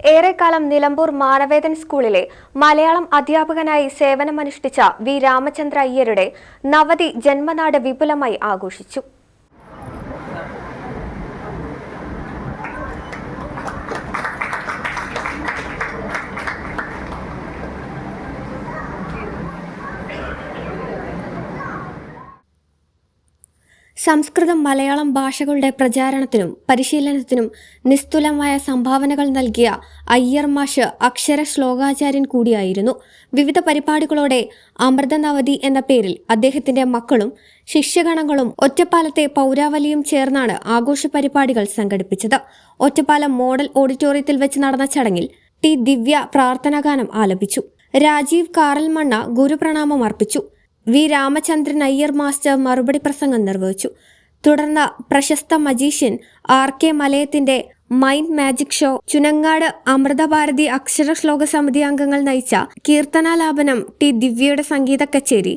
ഏറെക്കാലം നിലമ്പൂർ മാനവേദൻ സ്കൂളിലെ മലയാളം അധ്യാപകനായി സേവനമനുഷ്ഠിച്ച വി രാമചന്ദ്ര അയ്യരുടെ നവതി ജന്മനാട് വിപുലമായി ആഘോഷിച്ചു. സംസ്കൃതം മലയാളം ഭാഷകളുടെ പ്രചാരണത്തിനും പരിശീലനത്തിനും നിസ്തുലമായ സംഭാവനകൾ നൽകിയ അയ്യർ മാഷ് അക്ഷര ശ്ലോകാചാര്യൻ കൂടിയായിരുന്നു. വിവിധ പരിപാടികളോടെ അമൃതനവതി എന്ന പേരിൽ അദ്ദേഹത്തിന്റെ മക്കളും ശിഷ്യഗണങ്ങളും ഒറ്റപ്പാലത്തെ പൗരാവലിയും ചേർന്നാണ് ആഘോഷ പരിപാടികൾ സംഘടിപ്പിച്ചത്. ഒറ്റപ്പാലം മോഡൽ ഓഡിറ്റോറിയത്തിൽ വെച്ച് നടന്ന ചടങ്ങിൽ ടി ദിവ്യ പ്രാർത്ഥനാഗാനം ആലപിച്ചു. രാജീവ് കാറൽമണ്ണ ഗുരുപ്രണാമം അർപ്പിച്ചു. വി രാമചന്ദ്രൻ അയ്യർ മാസ്റ്റർ മറുപടി പ്രസംഗം നിർവഹിച്ചു. തുടർന്ന് പ്രശസ്ത magician R K മലയത്തിന്റെ mind magic show Chunangad Amritabharati Akshara Shloka Samiti അംഗങ്ങൾ നയിച്ച കീർത്തനാലാപനം ടി ദിവ്യയുടെ സംഗീത കച്ചേരി.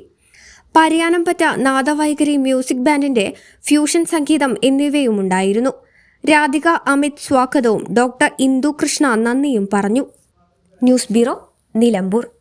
പരിയാനംപറ്റ നാദവൈഖരി മ്യൂസിക് ബാൻഡിന്റെ ഫ്യൂഷൻ സംഗീതം എന്നിവയും ഉണ്ടായിരുന്നു. രാധിക അമിത് സ്വാഗതവും ഡോക്ടർ ഇന്ദു കൃഷ്ണ നന്ദിയും പറഞ്ഞു. News bureau Nilambur.